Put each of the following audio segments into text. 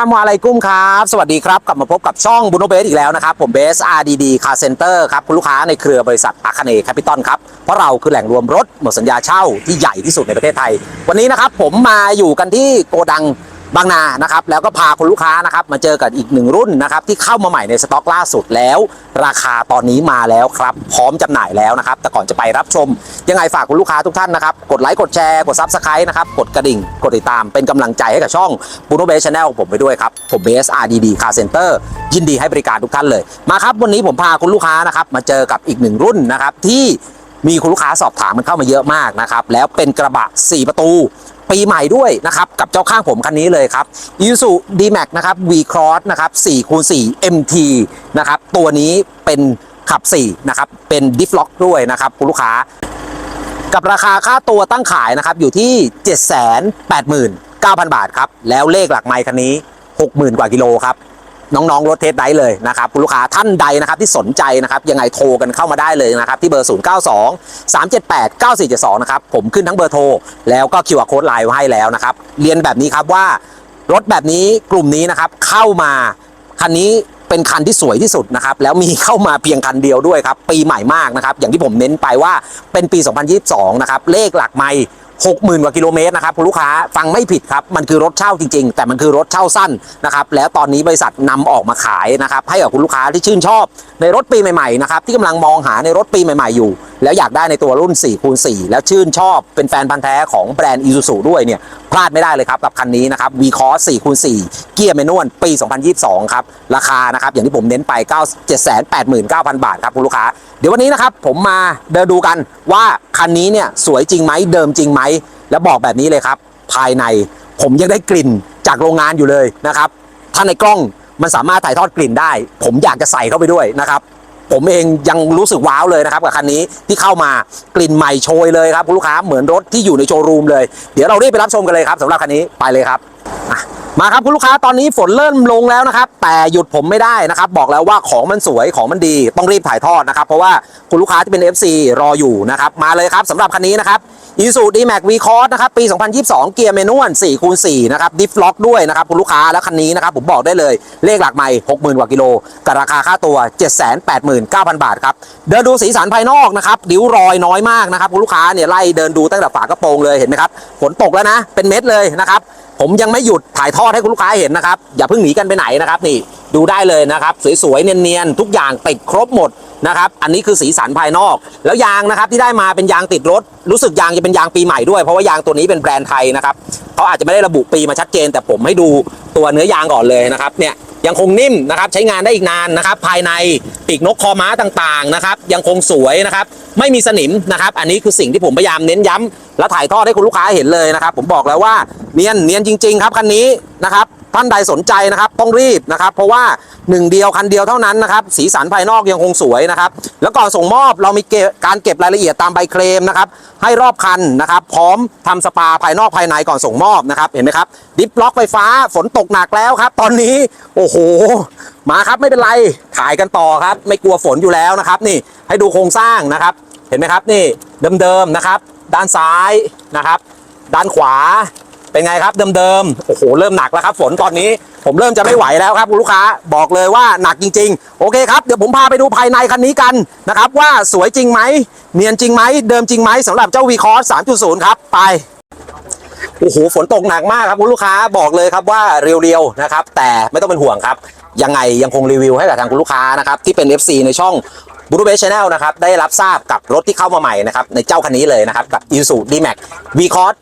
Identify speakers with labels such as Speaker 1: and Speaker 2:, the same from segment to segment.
Speaker 1: ลามุอะลัยกุมครับ สวัสดีครับ กลับมาพบกับช่องบุโนเบสอีกแล้วนะครับ ผมเบส RDD Car Center ครับ คุณลูกค้าในเครือบริษัทอาคเนย์แคปิตอลครับ เพราะเราคือแหล่งรวมรถหมดสัญญาเช่าที่ใหญ่ที่สุดในประเทศไทย วันนี้นะครับผมมาอยู่กันที่โกดัง บางนานะครับแล้วก็พาคุณลูกค้านะครับมาเจอกับอีกหนึ่งรุ่นนะครับที่เข้ามาใหม่ในสต็อกล่าสุดแล้ว ราคาตอนนี้มาแล้วครับ พร้อมจำหน่ายแล้วนะครับ แต่ก่อนจะไปรับชม ยังไงฝากคุณลูกค้าทุกท่านนะครับ กดไลค์กดแชร์กดซับสไครต์นะครับกดกระดิ่ง กดติดตามเป็นกำลังใจให้กับช่องบูโนเบสชาแนลผมไปด้วยครับ ผมเบส RDD Car Center ยินดีให้บริการทุกท่านเลยมาครับวันนี้ผมพาคุณลูกค้านะครับมาเจอกับอีกหนึ่งรุ่นนะครับที่มีคุณลูกค้าสอบถามมันเข้ามาเยอะมากนะครับแล้วเป็นกระบะ 4 ประตู ปีใหม่ด้วยนะครับ กับเจ้าข้างผมคันนี้เลยครับ Isuzu D-Max นะครับ V Cross นะครับ4คูณ4 MT นะครับ ตัวนี้เป็นขับ 4 นะครับ เป็นดิฟล็อกด้วยนะครับคุณลูกค้า กับราคาค่าตัวตั้งขายนะครับ อยู่ที่ 789,000 บาทครับ แล้วเลขหลักไม้คันนี้ 60,000 กว่ากิโลครับ น้องๆรถเทสไดเลยนะครับคุณลูกค้าท่านใดนะครับที่สนใจนะครับยังไงโทรกันเข้ามาได้เลยนะครับที่เบอร์ 0 9 2 3 7 8 9 4 7 2 นะครับผมขึ้นทั้งเบอร์โทร แล้วก็ QR Code ไลน์ไว้ให้แล้วนะครับเรียนแบบนี้ครับว่ารถแบบนี้กลุ่มนี้นะครับเข้ามาคันนี้เป็นคันที่สวยที่สุดนะครับแล้วมีเข้ามาเพียงคันเดียวด้วยครับปีใหม่มากนะครับอย่างที่ผมเน้นไปว่าเป็นปี 2022 นะครับเลขหลักไม่ 60,000กว่ากิโลเมตรนะครับคุณลูกค้าฟังไม่ผิดครับ มันคือรถเช่าจริงๆ แต่มันคือรถเช่าสั้นนะครับแล้วตอนนี้บริษัทนำออกมาขายนะครับให้กับคุณลูกค้าที่ชื่นชอบในรถปีใหม่ๆนะครับที่กำลังมองหาในรถปีใหม่ ๆอยู่ แล้วอยากได้ในตัวรุ่น4คูณ4แล้วชื่นชอบเป็นแฟนพันธ์แท้ของแบรนด์ Isuzu ด้วยเนี่ยพลาดไม่ได้เลยครับกับคันนี้นะครับ V Cross 4คูณ4เกียร์แมนวลปี 2022 ครับ ราคานะครับอย่างที่ผมเน้นไป 9 789,000 บาทครับคุณลูกค้า เดี๋ยววันนี้นะครับผมมาเดินดูกันว่าคันนี้เนี่ยสวยจริงไหมเดิมจริงไหมแล้วบอกแบบนี้เลยครับ ภายในผมยังได้กลิ่นจากโรงงานอยู่เลยนะครับถ้าในกล้องมันสามารถถ่ายทอดกลิ่นได้ ผมอยากจะใส่เข้าไปด้วยนะครับ ผมเองยังรู้สึกว้าวเลยนะครับกับคันนี้ที่เข้ามากลิ่นใหม่โชยเลยครับคุณลูกค้าเหมือนรถที่อยู่ในโชว์รูมเลย เดี๋ยวเรารีบไปรับชมกันเลยครับสำหรับคันนี้ไปเลยครับ มาครับคุณลูกค้าตอนนี้ฝนเริ่มลงแล้วนะครับ แต่หยุดผมไม่ได้นะครับ บอกแล้วว่าของมันสวยของมันดีต้องรีบถ่ายทอดนะครับ เพราะว่าคุณลูกค้าที่เป็น FC รออยู่นะครับ มาเลยครับสำหรับคันนี้นะครับ i s u D-Max V Cross นะครับปี 2022 เกียร์เมนวล4คูณ4นะครับดิฟล็อกด้วยนะครับคุณลูกค้าแล้วคันนี้นะครับผมบอกได้เลยเลขหลักใหม่ 60,000 กว่ากิโลกับราคาค่าตัว 789,000 บาทครับเดินดูสีสันภายนอกนะครับริ้วรอยน้อยมากนะครับคุณลูกค้าเนี่ยไล่เดินดูตั้งแต่ฝากระโปรงเลยเห็นไหมครับฝนตกแล้วนะเป็นเม็ดเลยนะครับ ผมยังไม่หยุดถ่ายทอดให้คุณลูกค้าเห็นนะครับ อย่าเพิ่งหนีกันไปไหนนะครับนี่ดูได้เลยนะครับ สวยๆเนียนๆทุกอย่างติดครบหมดนะครับอันนี้คือสีสันภายนอก แล้วยางนะครับที่ได้มาเป็นยางติดรถ รู้สึกยางจะเป็นยางปีใหม่ด้วย เพราะว่ายางตัวนี้เป็นแบรนด์ไทยนะครับเขาอาจจะไม่ได้ระบุปีมาชัดเจน แต่ผมให้ดูตัวเนื้อยางก่อนเลยนะครับเนี่ย ยังคงนิ่มนะครับใช้งานได้อีกนานนะครับ ภายในปีกนกคอม้าต่างๆนะครับ ยังคงสวยนะครับ ไม่มีสนิมนะครับ อันนี้คือสิ่งที่ผมพยายามเน้นย้ำและถ่ายทอดให้คุณลูกค้าเห็นเลยนะครับ ผมบอกแล้วว่าเนียนเนียนจริง ๆ ครับคันนี้นะครับ ท่านใดสนใจนะครับต้องรีบนะครับ เพราะว่าหนึ่งเดียวคันเดียวเท่านั้นนะครับ สีสันภายนอกยังคงสวยนะครับ แล้วก่อนส่งมอบเรามีการเก็บรายละเอียดตามใบเคลมนะครับ ให้รอบคันนะครับ พร้อมทำสปาภายนอกภายในก่อนส่งมอบนะครับ เห็นไหมครับ ดิฟล็อกไฟฟ้าฝนตกหนักแล้วครับ ตอนนี้โอ้โห มาครับไม่เป็นไรถ่ายกันต่อครับ ไม่กลัวฝนอยู่แล้วนะครับ นี่ให้ดูโครงสร้างนะครับ เห็นไหมครับนี่เดิมๆนะครับ ด้านซ้ายนะครับ ด้านขวา เป็นไงครับเดิมๆ โอ้โห เริ่มหนักแล้วครับ ฝนตอนนี้ ผมเริ่มจะไม่ไหวแล้วครับคุณลูกค้า บอกเลยว่าหนักจริง ๆ โอเคครับ เดี๋ยวผมพาไปดูภายในคันนี้กันนะครับว่าสวยจริงไหม เนียนจริงไหม เดิมจริงไหมสำหรับเจ้า V Cross 3.0 ครับ ไป โอ้โห ฝนตกหนักมากครับคุณลูกค้า บอกเลยครับว่าเรียวๆ นะครับ แต่ไม่ต้องเป็นห่วงครับ ยังไงยังคงรีวิวให้กับทางคุณลูกค้านะครับที่เป็น FC ในช่องบูรูเบชแนลนะครับได้รับทราบกับรถที่เข้ามาใหม่นะครับในเจ้าคันนี้เลยนะครับกับ i s u D-Max V Cross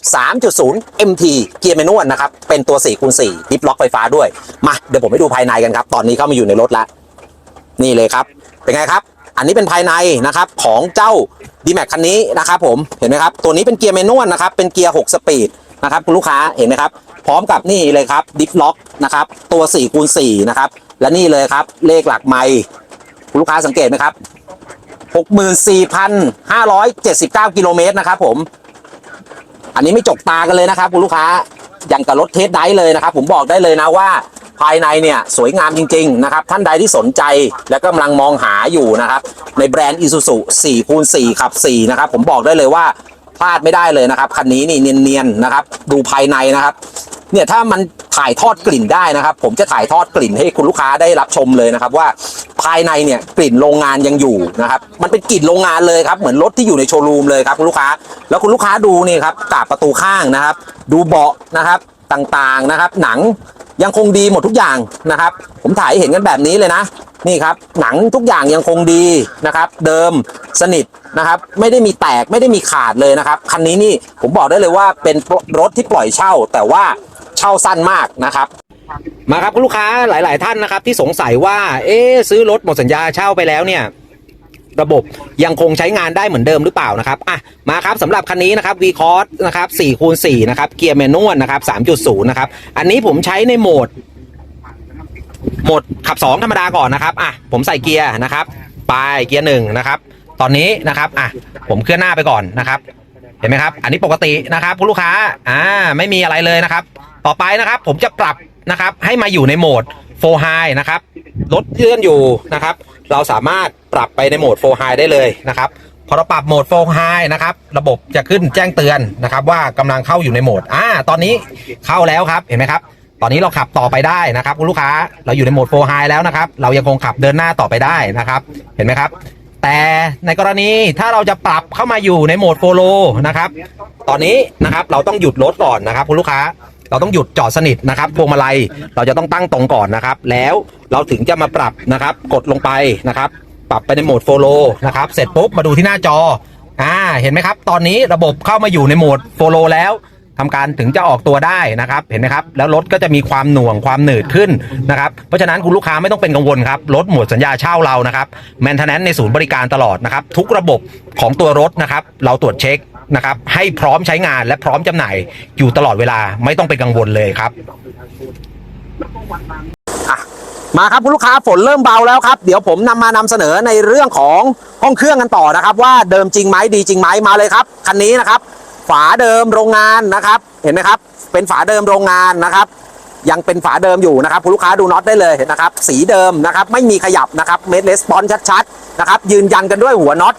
Speaker 1: 3.0 MT เกียร์แมนนวลนะครับเป็นตัว4คูณ4ดิฟล็อกไฟฟ้าด้วย มาเดี๋ยวผมไปดูภายในกันครับ ตอนนี้เข้ามาอยู่ในรถแล้ว นี่เลยครับ เป็นไงครับ อันนี้เป็นภายในนะครับของเจ้า D-Max คันนี้นะครับผมเห็นไหมครับตัวนี้เป็นเกียร์แมนนวลนะครับเป็นเกียร์ 6 สปีดนะครับคุณลูกค้าเห็นไหมครับ พร้อมกับนี่เลยครับดิฟล็อกนะครับตัว4คูณ4นะครับและนี่เลยครับเลขหลักไมค์คุณลูกค้าสังเกตไหมครับ 64,579 กิโลเมตรนะครับผม อันนี้ไม่จกตากันเลยนะครับคุณลูกค้าอย่างกับรถเทสไดฟ์เลยนะครับ ผมบอกได้เลยนะว่าภายในเนี่ยสวยงามจริงๆนะครับ ท่านใดที่สนใจและกำลังมองหาอยู่นะครับ ในแบรนด์ Isuzu 4คูณ4ขับ 4 นะครับ ผมบอกได้เลยว่าพลาดไม่ได้เลยนะครับ คันนี้นี่เนียนๆนะครับ ดูภายในนะครับ เนี่ยถ้ามันถ่ายทอดกลิ่นได้นะครับ ผมจะถ่ายทอดกลิ่นให้คุณลูกค้าได้รับชมเลยนะครับ ว่าภายในเนี่ยกลิ่นโรงงานยังอยู่นะครับ มันเป็นกลิ่นโรงงานเลยครับเหมือนรถที่อยู่ในโชว์รูมเลยครับคุณลูกค้า แล้วคุณลูกค้าดูนี่ครับกาบประตูข้างนะครับ ดูเบาะนะครับต่างๆนะครับ หนังยังคงดีหมดทุกอย่างนะครับ ผมถ่ายเห็นกันแบบนี้เลยนะนี่ครับหนังทุกอย่างยังคงดีนะครับ เดิมสนิทนะครับไม่ได้มีแตกไม่ได้มีขาดเลยนะครับคันนี้นี่ผมบอกได้เลยว่าเป็นรถที่ปล่อยเช่า แต่ว่า เช่าสั้นมากนะครับ มาครับคุณลูกค้าหลาย ๆ ท่านนะครับ ที่สงสัยว่า เอ๊ซื้อรถหมดสัญญาเช่าไปแล้วเนี่ยระบบยังคงใช้งานได้เหมือนเดิมหรือเปล่านะครับอะมาครับสำหรับคันนี้นะครับ v c o s นะครับ4คูณ4นะครับเกียร์แมนนวลนะครับ3.0นะครับอันนี้ผมใช้ในโหมดโหมดขับ 2 ธรรมดาก่อนนะครับอะผมใส่เกียร์นะครับไปเกียร์หนึ่งนะครับตอนนี้นะครับอะผมเคลื่อนหน้าไปก่อนนะครับ เห็นไหมครับ อันนี้ปกตินะครับคุณลูกค้าอ่าไม่มีอะไรเลยนะครับ ต่อไปนะครับผมจะปรับนะครับให้มาอยู่ในโหมด4 High นะครับรถเลื่อนอยู่นะครับ เราสามารถปรับไปในโหมด4 High ได้เลยนะครับพอเราปรับโหมด4 High นะครับ ระบบจะขึ้นแจ้งเตือนนะครับ ว่ากำลังเข้าอยู่ในโหมดอ่าตอนนี้เข้าแล้วครับเห็นไหมครับ ตอนนี้เราขับต่อไปได้นะครับคุณลูกค้าเราอยู่ในโหมด4 High แล้วนะครับ เรายังคงขับเดินหน้าต่อไปได้นะครับ เห็นไหมครับ แต่ในกรณีถ้าเราจะปรับเข้ามาอยู่ในโหมดโฟโลนะครับ ตอนนี้นะครับเราต้องหยุดรถก่อนนะครับคุณลูกค้า เราต้องหยุดจอดสนิทนะครับพวงมาลัยเราจะต้องตั้งตรงก่อนนะครับ แล้วเราถึงจะมาปรับนะครับ กดลงไปนะครับ ปรับไปในโหมดโฟโลนะครับ เสร็จปุ๊บมาดูที่หน้าจออ่าเห็นไหมครับ ตอนนี้ระบบเข้ามาอยู่ในโหมดโฟโลแล้วทำการถึงจะออกตัวได้นะครับ เห็นไหมครับ แล้วรถก็จะมีความหน่วงความหนืดขึ้นนะครับ เพราะฉะนั้นคุณลูกค้าไม่ต้องเป็นกังวลครับรถหมดสัญญาเช่าเรานะครับแมนเทนแนนในศูนย์บริการตลอดนะครับ ทุกระบบของตัวรถนะครับ เราตรวจเช็ค นะครับให้พร้อมใช้งานและพร้อมจำหน่ายอยู่ตลอดเวลาไม่ต้องเป็นกังวลเลยครับมาครับคุณลูกค้าฝนเริ่มเบาแล้วครับ เดี๋ยวผมนำมานำเสนอในเรื่องของห้องเครื่องกันต่อนะครับ ว่าเดิมจริงไหมดีจริงไหมมาเลยครับคันนี้นะครับ ฝาเดิมโรงงานนะครับ เห็นไหมครับ เป็นฝาเดิมโรงงานนะครับ ยังเป็นฝาเดิมอยู่นะครับคุณลูกค้าดูน็อตได้เลยนะครับ สีเดิมนะครับ ไม่มีขยับนะครับเมดเลสปอนชัดๆนะครับ ยืนยันกันด้วยหัวน็อต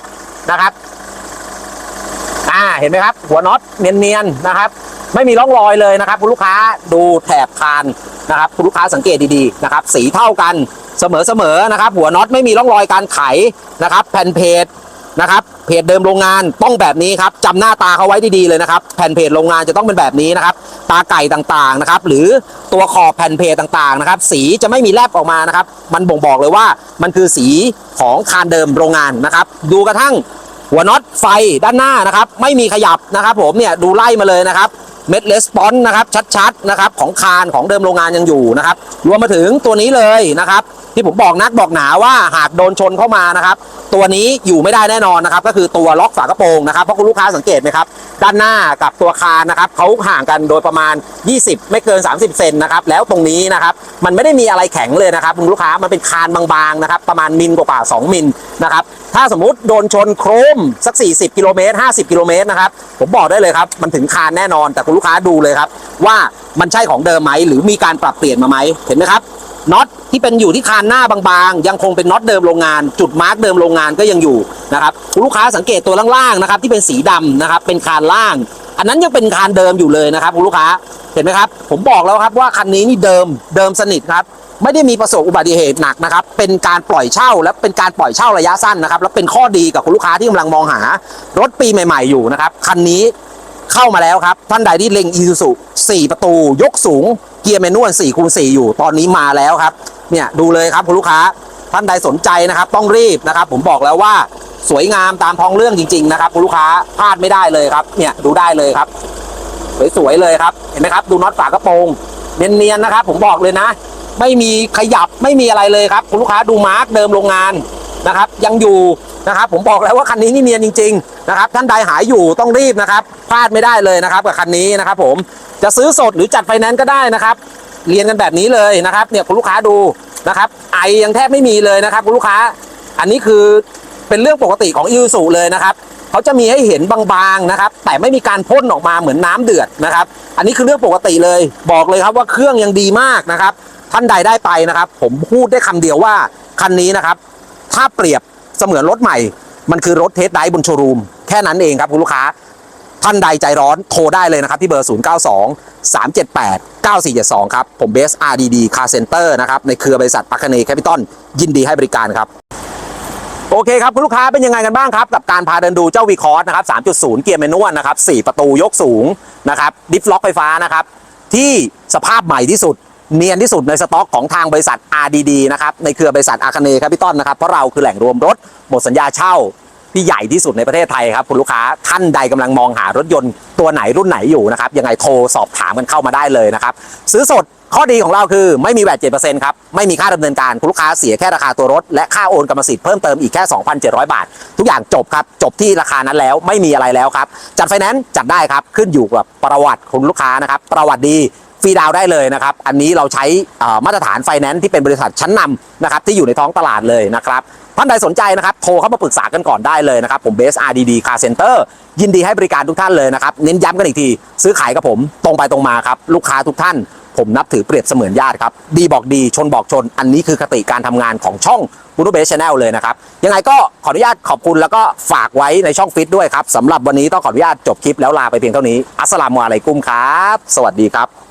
Speaker 1: นะครับ อ่าเห็นไหมครับ หัวน็อตเนียนๆนะครับ ไม่มีร่องรอยเลยนะครับ คุณลูกค้าดูแถบคานนะครับคุณลูกค้าสังเกตดีๆนะครับ สีเท่ากันเสมอๆนะครับ หัวน็อตไม่มีร่องรอยการไขนะครับ แผ่นเพจนะครับเพจเดิมโรงงานต้องแบบนี้ครับจำหน้าตาเขาไว้ดีๆเลยนะครับ แผ่นเพจโรงงานจะต้องเป็นแบบนี้นะครับ ตาไก่ต่างๆนะครับ หรือตัวขอบแผ่นเพจต่างๆนะครับ สีจะไม่มีแลบออกมานะครับ มันบ่งบอกเลยว่ามันคือสีของคานเดิมโรงงานนะครับ ดูกระทั่ง หัวน็อตไฟด้านหน้านะครับ ไม่มีขยับนะครับ ผมเนี่ยดูไล่มาเลยนะครับเม็ดเลสปอนนะครับชัดๆนะครับของคานของเดิมโรงงานยังอยู่นะครับรวมมาถึงตัวนี้เลยนะครับ ที่ผมบอกนักบอกหนาว่าหากโดนชนเข้ามานะครับ ตัวนี้อยู่ไม่ได้แน่นอนนะครับ ก็คือตัวล็อกฝากระโปรงนะครับเพราะคุณลูกค้าสังเกตไหมครับ ด้านหน้ากับตัวคานนะครับเขาห่างกันโดยประมาณ 20 ไม่เกิน 30 เซนนะครับแล้วตรงนี้นะครับมันไม่ได้มีอะไรแข็งเลยนะครับคุณลูกค้ามันเป็นคานบางๆนะครับประมาณมิลกว่าๆ2มิลนะครับถ้าสมมุติโดนชนโครมสัก 40 กิโลเมตร 50 กิโลเมตรนะครับผมบอกได้เลยครับมันถึงคานแน่นอนแต่คุณลูกค้าดูเลยครับว่ามันใช่ของเดิมไหมหรือมีการปรับเปลี่ยนมาไหมเห็นไหมครับน็อต ที่เป็นอยู่ที่คานหน้าบางๆ ยังคงเป็นน็อตเดิมโรงงาน จุดมาร์กเดิมโรงงานก็ยังอยู่นะครับคุณลูกค้าสังเกตตัวล่างๆนะครับที่เป็นสีดำนะครับเป็นคานล่าง อันนั้นยังเป็นคานเดิมอยู่เลยนะครับคุณลูกค้าเห็นไหมครับ ผมบอกแล้วครับว่าคันนี้นี่เดิมเดิมสนิทครับไม่ได้มีประสบอุบัติเหตุหนักนะครับ เป็นการปล่อยเช่าและเป็นการปล่อยเช่าระยะสั้นนะครับ แล้วเป็นข้อดีกับคุณลูกค้าที่กำลังมองหารถปีใหม่ ๆ อยู่นะครับ คันนี้ เข้ามาแล้วครับ ท่านใดที่เล็งอีซูซุ4ประตู ยกสูง เกียร์แมนนวล4คูณ4อยู่ ตอนนี้มาแล้วครับ เนี่ยดูเลยครับคุณลูกค้า ท่านใดสนใจนะครับ ต้องรีบนะครับ ผมบอกแล้วว่าสวยงามตามท้องเรื่องจริง ๆ นะครับคุณลูกค้าพลาดไม่ได้เลยครับ เนี่ยดูได้เลยครับ สวยๆเลยครับ เห็นไหมครับ ดูน็อตฝากระโปรงเนียนๆนะครับ ผมบอกเลยนะ ไม่มีขยับไม่มีอะไรเลยครับ คุณลูกค้าดูมาร์กเดิมโรงงาน นะครับ ยังอยู่นะครับ ผมบอกแล้วว่าคันนี้นี่เนียนจริง ๆ นะครับ ท่านใดหายอยู่ต้องรีบนะครับพลาดไม่ได้เลยนะครับ กับคันนี้นะครับ ผมจะซื้อสดหรือจัดไฟแนนซ์ก็ได้นะครับ เรียนกันแบบนี้เลยนะครับ เนี่ยคุณลูกค้าดูนะครับ ไอยังแทบไม่มีเลยนะครับคุณลูกค้า อันนี้คือเป็นเรื่องปกติของอิ u สูเลยนะครับเขาจะมีให้เห็นบางๆนะครับ แต่ไม่มีการพ่นออกมาเหมือนน้ำเดือดนะครับ อันนี้คือเรื่องปกติเลย บอกเลยครับว่าเครื่องยังดีมากนะครับ ท่านใดได้ไปนะครับ ผมพูดได้คำเดียวว่าคันนี้นะครับ ถ้าเปรียบเสมือนรถใหม่ มันคือรถเทสไดร์บนโชว์รูม แค่นั้นเองครับคุณลูกค้า ท่านใดใจร้อนโทรได้เลยนะครับที่เบอร์ 092 378 9472 ครับ ผมเบส RDD Car Center นะครับ ในเครือบริษัทปัคเนแคปิตอลยินดีให้บริการครับ โอเคครับ คุณลูกค้าเป็นยังไงกันบ้างครับ กับการพาเดินดูเจ้าวีคอร์สนะครับ 3.0 เกียร์แมนนวลนะครับ 4 ประตูยกสูงนะครับดิฟล็อกไฟฟ้านะครับที่สภาพใหม่ที่สุด เนียนที่สุดในสต็อกของทางบริษัท RDD นะครับในเครือบริษัทอาคเนแคปิตอลนะครับเพราะเราคือแหล่งรวมรถหมดสัญญาเช่าที่ใหญ่ที่สุดในประเทศไทยครับคุณลูกค้าท่านใดกำลังมองหารถยนต์ตัวไหนรุ่นไหนอยู่นะครับยังไงโทรสอบถามกันเข้ามาได้เลยนะครับซื้อสดข้อดีของเราคือไม่มีแวด7%ครับ ไม่มีค่าดำเนินการคุณลูกค้าเสียแค่ราคาตัวรถ และค่าโอนกรรมสิทธิ์เพิ่มเติมอีกแค่ 2,700 บาท ทุกอย่างจบครับ จบที่ราคานั้นแล้วไม่มีอะไรแล้วครับ จัดไฟแนนซ์จัดได้ครับ ขึ้นอยู่กับประวัติคุณลูกค้านะครับ ประวัติดี ฟรีดาวได้เลยนะครับ อันนี้เราใช้มาตรฐานไฟแนนซ์ที่เป็นบริษัทชั้นนำนะครับที่อยู่ในท้องตลาดเลยนะครับท่านใดสนใจนะครับโทรเข้ามาปรึกษากันก่อนได้เลยนะครับผมเบส RDD Car Center ยินดีให้บริการทุกท่านเลยนะครับ เน้นย้ำกันอีกที ซื้อขายกับผมตรงไปตรงมาครับ ลูกค้าทุกท่าน ผมนับถือเปรียบเสมือนญาติครับ ดีบอกดีชนบอกชน อันนี้คือคติการทำงานของช่องบูดูเบสชาแนลเลยนะครับ ยังไงก็ขออนุญาตขอบคุณแล้วก็ฝากไว้ในช่องฟิตด้วยครับสำหรับวันนี้ต้องขออนุญาตจบคลิปแล้วลาไปเพียงเท่านี้อัสสลามุอะลัยกุมครับ สวัสดีครับ